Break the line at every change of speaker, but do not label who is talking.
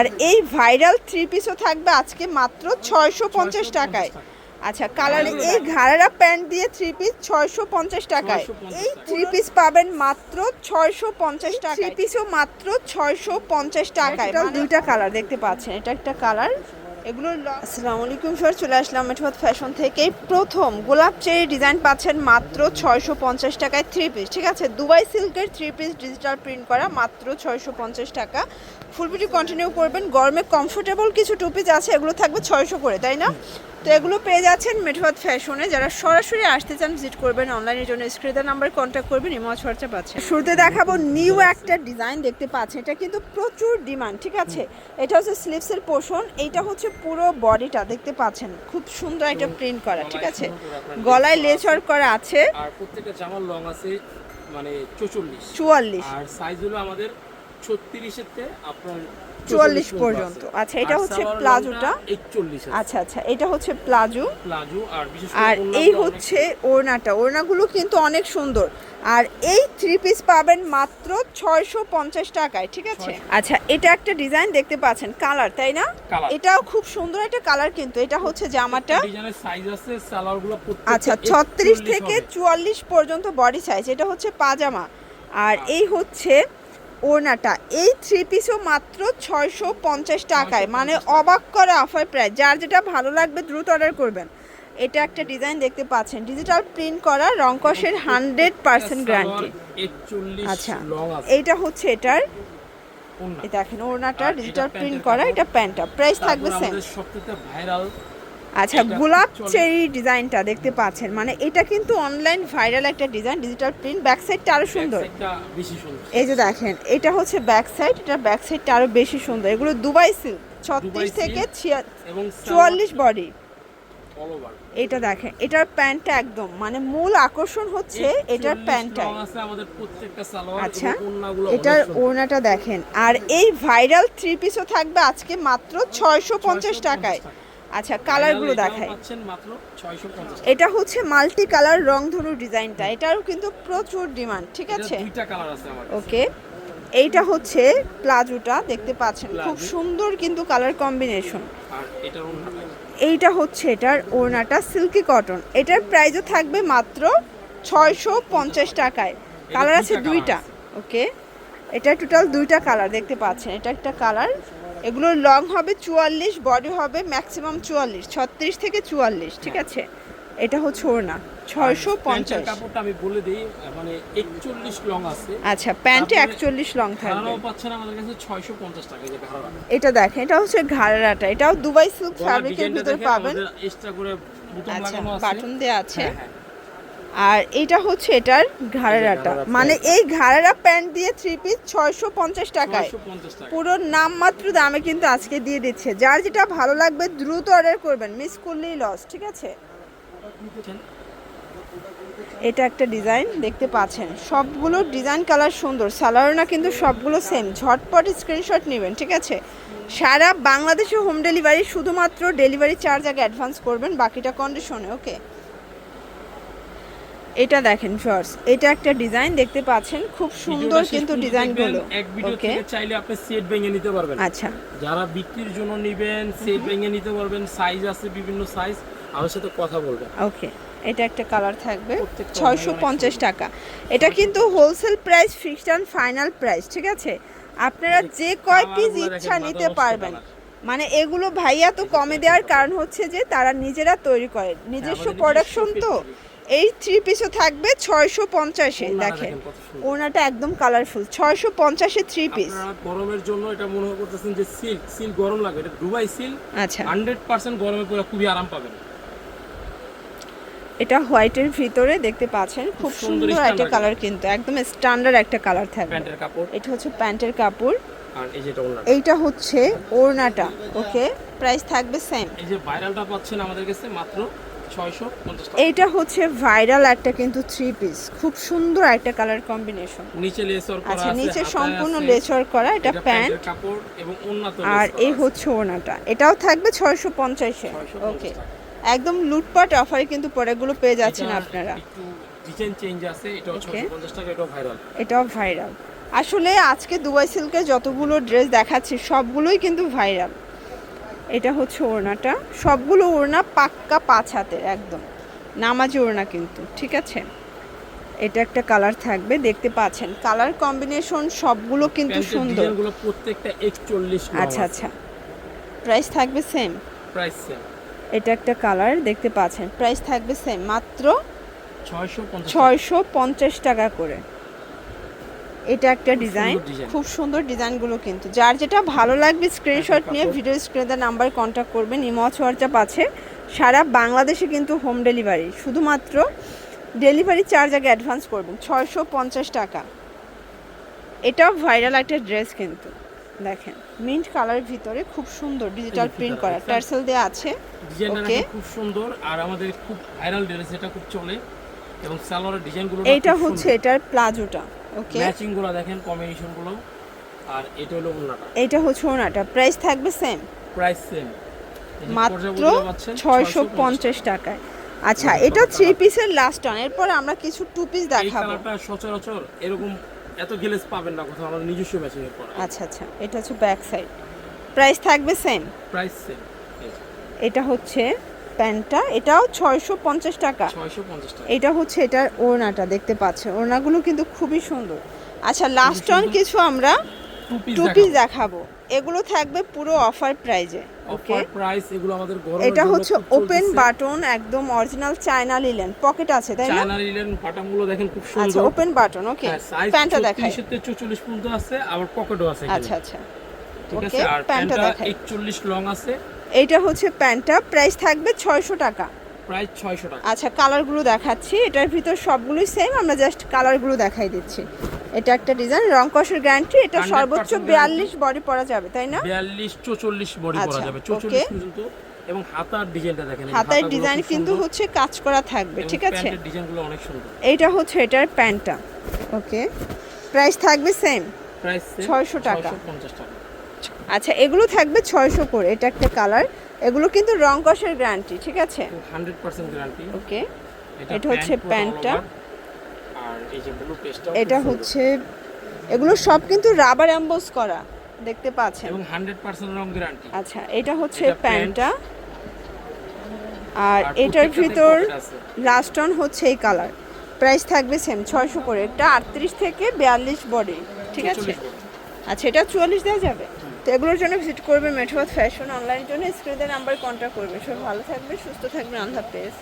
আর এই viral three পিসও থাকবে আজকে মাত্র ছয়শো পঞ্চাশ টাকায়। আচ্ছা কালার এই ঘাড়ারা প্যান্ট দিয়ে থ্রি পিস ছয়শো পঞ্চাশ টাকায়। এই থ্রি পিস পাবেন মাত্র ছয়শো পঞ্চাশ টাকা থ্রি পিসও মাত্র ছয়শো পঞ্চাশ টাকায়। দুইটা কালার দেখতে পাচ্ছেন। এটা একটা কালার এগুলোর ল- আসসালামু আলাইকুম স্যার চলে আসলাম মেঠবাদ ফ্যাশন থেকে। প্রথম গোলাপ চেরি ডিজাইন পাচ্ছেন মাত্র ছয়শো পঞ্চাশ টাকায় থ্রি পিস ঠিক আছে? দুবাই সিল্কের থ্রি পিস ডিজিটাল প্রিন্ট করা মাত্র ছয়শো পঞ্চাশ টাকা। ফুল ভিডিও কন্টিনিউ করবেন, গরমে কমফোর্টেবল কিছু টু পিস আছে, এগুলো থাকবে ছয়শো করে, তাই না? তো এগুলো পেয়ে যাচ্ছেন মেঠবাদ ফ্যাশনে। যারা সরাসরি আসতে চান ভিজিট করবেন অনলাইনের জন্য। স্ক্রিনের নাম্বার কন্ট্যাক্ট করবেন ইমজ হোয়াটসঅ্যাপ আছে। শুরুতে দেখাবো নিউ একটা ডিজাইন দেখতে পাচ্ছেন। এটা কিন্তু প্রচুর ডিমান্ড ঠিক আছে? এটা হচ্ছে স্লিভসের পোষণ। এইটা হচ্ছে পুরো বডিটা দেখতে পাচ্ছেন। খুব সুন্দর একটা প্রিন্ট করা ঠিক আছে? গলায় লেস করা আছে।
আর প্রত্যেকটা জামার লং আছে মানে
চুয়াল্লিশ।
আর সাইজ হলো আমাদের আপনার
44 পর্যন্ত। আচ্ছা, এটা হচ্ছে প্লাজোটা।
একচল্লিশ
আচ্ছা আচ্ছা এটা হচ্ছে প্লাজো।
প্লাজো আর বিশেষ
আর এই হচ্ছে ওড়নাটা। ওড়নাগুলো কিন্তু অনেক সুন্দর। আর এই থ্রি পিস পাবেন মাত্র ছয়শো পঞ্চাশ টাকায় ঠিক আছে? আচ্ছা এটা একটা ডিজাইন দেখতে পাচ্ছেন কালার তাই না? এটাও খুব সুন্দর একটা কালার কিন্তু। এটা হচ্ছে জামাটা। আচ্ছা ছত্রিশ থেকে চুয়াল্লিশ পর্যন্ত বডি সাইজ এটা হচ্ছে পাজামা। আর এই হচ্ছে ওড়নাটা। এই থ্রি পিসও মাত্র ছয়শো পঞ্চাশ টাকায়। মানে অবাক করা অফার প্রাইস যার যেটা ভালো লাগবে দ্রুত অর্ডার করবেন। এটা একটা ডিজাইন দেখতে পাচ্ছেন। ডিজিটাল প্রিন্ট করা রংকসের হান্ড্রেড পার্সেন্ট গ্যারান্টি আচ্ছা এইটা হচ্ছে এটার দেখেন ওড়নাটা ডিজিটাল প্রিন্ট করা এটা প্যান্টটা প্রাইস থাকবে সেম
ভাইরাল
আচ্ছা গোলাপ চেরি ডিজাইনটা দেখতে পাচ্ছেন। মানে এটা কিন্তু অনলাইন ভাইরাল একটা ডিজাইন ডিজিটাল প্রিন্ট ব্যাক সাইডটা আরও সুন্দর। এই যে দেখেন এটা হচ্ছে ব্যাক সাইড এটা ব্যাক সাইডটা আরও বেশি সুন্দর। এগুলো দুবাই সিল্ক ছত্রিশ থেকে চুয়াল্লিশ বডি এটা দেখেন এটার প্যান্টটা একদম মানে মূল আকর্ষণ হচ্ছে এটার প্যান্টটা আচ্ছা এটার। ওড়নাটা দেখেন। আর এই ভাইরাল থ্রি পিসও থাকবে আজকে মাত্র ছয়শো পঞ্চাশ টাকায়।
টাকা।
আচ্ছা কালারগুলো দেখাই।
পাচ্ছেন মাত্র 650
এটা হচ্ছে মাল্টি কালার রং রংধনু ডিজাইনটা। এটারও কিন্তু প্রচুর ডিমান্ড ঠিক আছে? ওকে। এইটা হচ্ছে প্লাজোটা দেখতে পাচ্ছেন। খুব সুন্দর কিন্তু কালার কম্বিনেশন এইটা হচ্ছে এটার ওড়নাটা সিল্কি কটন এটার প্রাইসও থাকবে মাত্র ছয়শো পঞ্চাশ টাকায়। কালার আছে
দুইটা।
ওকে। এটা টোটাল দুইটা কালার দেখতে পাচ্ছেন। এটা একটা কালার এগুলোর লং হবে চুয়াল্লিশ বডি হবে ম্যাক্সিমাম চুয়াল্লিশ ছত্রিশ থেকে চুয়াল্লিশ ঠিক আছে? এটা হচ্ছে ওড়না ছয়শো পঞ্চাশ।
কাপড়টা আমি বলে দিই মানে 41 লং আছে।
আচ্ছা প্যান্টে একচল্লিশ লং থাকবে।
পাচ্ছেন আমাদের কাছে 650 টাকা এই যে ঘাড়া
এটা দেখেন এটা হচ্ছে ঘাড়াটা। এটাও দুবাই সিল্ক ফ্যাব্রিকের ভিতর পাবেন।
এক্সট্রা করে
আচ্ছা
আছে।
বাটন দেওয়া আছে।
হ্যাঁ, হ্যাঁ।
আর এটা হচ্ছে এটার ঘাড়াটা মানে এই ঘাড়ারা প্যান্ট দিয়ে থ্রি পিস ছয়শো পঞ্চাশ টাকায়।
650 টাকা
পুরো নামমাত্র দামে কিন্তু আজকে দিয়ে দিচ্ছে। যার যেটা ভালো লাগবে দ্রুত অর্ডার করবেন। মিস করলেই লস ঠিক আছে? এটা একটা ডিজাইন দেখতে পাচ্ছেন। সবগুলো ডিজাইন কালার সুন্দর। সালোয়ারনা কিন্তু সবগুলো সেম ঝটপট স্ক্রিনশট নেবেন ঠিক আছে? সারা বাংলাদেশে হোম ডেলিভারি শুধুমাত্র ডেলিভারি চার্জ আগে অ্যাডভান্স করবেন বাকিটা কন্ডিশনে ওকে এটা দেখেন ফার্স্ট এটা একটা ডিজাইন দেখতে পাচ্ছেন খুব সুন্দর কিন্তু ডিজাইনগুলো।
এক ভিডিও থেকে চাইলে আপনি সেট ভেঙে নিতে পারবেন।
আচ্ছা।
যারা বিক্রির জন্য নেবেন সেট ভেঙে নিতে পারবেন সাইজ আছে বিভিন্ন সাইজ আমার সাথে কথা বলবেন।
ওকে এটা একটা কালার থাকবে ছয়শো পঞ্চাশ টাকা। এটা কিন্তু wholesale price fixed and final price ঠিক আছে? আপনারা যে কয় পিস ইচ্ছা নিতে পারবেন। মানে এগুলো ভাইয়া তো কমে দেওয়ার কারণ হচ্ছে যে তারা নিজেরা তৈরি করে। নিজস্ব
নিজস্ব
প্রোডাকশন তো। এই থ্রি পিসও থাকবে ছয়শো পঞ্চাশে দেখেন। ওনাটা একদম কালারফুল ছয়শো পঞ্চাশে থ্রি পিস
গরমের জন্য এটা মনে করতেছেন যে সিল্ক সিল্ক গরম লাগে এটা দুবাই সিল্ক
আচ্ছা।
হান্ড্রেড পার্সেন্ট গরমে পুরো খুবই আরাম পাবেন।
এটা হোয়াইটের ভিতরে দেখতে পাচ্ছেন খুব
সুন্দর
একটা কালার কিন্তু একদম স্ট্যান্ডার্ড একটা কালার থাকবে।
প্যান্টের কাপড়।
এটা হচ্ছে প্যান্টের কাপড়। এইটা হচ্ছে ওড়নাটা ওকে প্রাইস থাকবে সেম
এই যে ভাইরালটা পাচ্ছেন আমাদের কাছে মাত্র পঞ্চাশ
হচ্ছে ভাইরাল একটা কিন্তু থ্রি পিস খুব সুন্দর একটা কালার কম্বিনেশন
নিচে লেসর করা
আচ্ছা
আছে
নিচে সম্পূর্ণ। লেচর করা এটা
এটা
প্যান্ট।
কাপড় এবং
আর এই হচ্ছে ওনাটা এটাও থাকবে ছয়শো পঞ্চাশে।
650
ওকে একদম লুটপাট অফারে কিন্তু প্রোডাক্টগুলো পেয়ে যাচ্ছেন আপনারা।
ডিজাইন চেঞ্জ আছে এটাও
Okay.
ছয়শো পঞ্চাশ টাকা এটাও ভাইরাল
এটাও ভাইরাল আসলে আজকে দুবাই সিল্কের যতগুলো ড্রেস দেখাচ্ছি সবগুলোই কিন্তু ভাইরাল এটা হচ্ছে ওড়নাটা। সবগুলো ওড়না পাক্কা পাঁচ হাতের একদম। নামাজি ওড়না কিন্তু ঠিক আছে? এটা একটা কালার থাকবে দেখতে পাচ্ছেন। কালার কম্বিনেশন সবগুলো কিন্তু সুন্দর।
প্রত্যেকটা একচল্লিশ
আচ্ছা আচ্ছা। প্রাইস থাকবে সেম
প্রাইস সেম
এটা একটা কালার দেখতে পাচ্ছেন। প্রাইস থাকবে সেম মাত্র
ছয়শো পঞ্চাশ
ছয়শো পঞ্চাশ টাকা করে। এটা একটা ডিজাইন খুব সুন্দর ডিজাইনগুলো কিন্তু। যার যেটা ভালো লাগবে স্ক্রিনশট নিয়ে ভিডিও স্ক্রিনে নাম্বার কন্ট্যাক্ট করবেন। ইমচ হোয়াটসঅ্যাপ আছে। সারা বাংলাদেশে কিন্তু হোম ডেলিভারি শুধুমাত্র ডেলিভারি চার্জ আগে অ্যাডভান্স করবেন ছয়শো পঞ্চাশ টাকা। এটাও ভাইরাল একটা ড্রেস কিন্তু। দেখেন মিন্ট কালারের ভিতরে খুব সুন্দর ডিজিটাল প্রিন্ট করা। টার্সেল দেওয়া আছে.
দেখেন খুব সুন্দর আর আমাদের খুব ভাইরাল ড্রেস এটা খুব চলে। এবং সালোয়ারের ডিজাইনগুলো
এইটা হচ্ছে এটার প্লাজোটা। ওকে
ম্যাচিংগুলো দেখেন কম্বিনেশনগুলো আর এটা হলো ওন্নাটা
এটা হচ্ছে ওনাটা প্রাইস থাকবে সেম
প্রাইস সেম
মাত্র ছয়শো পঞ্চাশ টাকায়। আচ্ছা এটা থ্রি পিসের লাস্ট অন এরপর আমরা কিছু টু পিস
এই
দেখাবো।
কালারটা সচরাচর এরকম এত গেলেস পাবেন না কোথাও আমাদের নিজস্ব ম্যাচিং এর পর।
আচ্ছা আচ্ছা। এটা হচ্ছে ব্যাক সাইড প্রাইস থাকবে সেম
প্রাইস সেম
এটা হচ্ছে প্যান্টটা এটাও ছয়শো পঞ্চাশ টাকা। এটা হচ্ছে এটার ওড়নাটা দেখতে পাচ্ছেন। ওড়নাগুলো কিন্তু খুবই সুন্দর। আচ্ছা লাস্ট অন কিছু আমরা
টু পিস
দেখাবো। এগুলো থাকবে পুরো অফার প্রাইজে ওকে
প্রাইস এগুলো আমাদের গরম
এটা হচ্ছে ওপেন বাটন একদম অরিজিনাল চায়না লিলেন পকেট আছে তাই না?
চায়না লিলেন বাটামগুলো দেখেন খুব সুন্দর।
আচ্ছা ওপেন বাটন ওকে প্যান্টটা দেখাই।
36 থেকে 44 পর্যন্ত আছে আবার পকেটও আছে
আচ্ছা আচ্ছা।
ঠিক
ওকে
আছে আর
প্যান্টটা
প্যান্টটা
দেখাই।
41 লং আছে।
এইটা হচ্ছে প্যান্টটা। প্রাইস থাকবে ছয়শো টাকা।
প্রাইস 600 টাকা।
আচ্ছা কালারগুলো দেখাচ্ছি। এটার ভিতর সবগুলোই সেম আমরা জাস্ট কালারগুলো দেখাই দিচ্ছি। এটা একটা ডিজাইন রং কষের গ্যারান্টি এটা সর্বোচ্চ বিয়াল্লিশ বডি পরা যাবে তাই না?
42 44 বডি
আচ্ছা,
করা যাবে। 44 পর্যন্ত এবং হাতার ডিজাইনটা দেখেন হাতাগুলো
ডিজাইন কিন্তু হচ্ছে কাজ করা থাকবে ঠিক আছে?
প্যান্টের ডিজাইনগুলো অনেক সুন্দর।
এইটা হচ্ছে এটার প্যান্টটা ওকে প্রাইস থাকবে সেম
প্রাইস
600 টাকা।
650 টাকা।
আচ্ছা এগুলো থাকবে ছয়শো করে এটা একটা কালার এগুলো কিন্তু রং কষের গ্যারান্টি ঠিক আছে?
100% গ্যারান্টি
ওকে এটা হচ্ছে প্যান্টটা। এটা হচ্ছে এগুলো সব কিন্তু রাবার অ্যাম্বোস করা দেখতে পাচ্ছেন।
এবং 100% রং গ্যারান্টি
আচ্ছা এটা হচ্ছে প্যান্টটা আর এটার ভিতর লাস্ট অন হচ্ছে এই কালার প্রাইস থাকবে সেম ছয়শো করে। এটা আটত্রিশ থেকে বিয়াল্লিশ বডি ঠিক আছে? আচ্ছা এটা চুয়াল্লিশ দেওয়া যাবে? তো এগুলোর জন্য ভিজিট করবে মেঠোয়াত ফ্যাশন অনলাইনের জন্য। স্ক্রিনের নাম্বার কন্ট্যাক্ট করবে। সব ভালো থাকবে, সুস্থ থাকবে আন্ধার হাফেজ।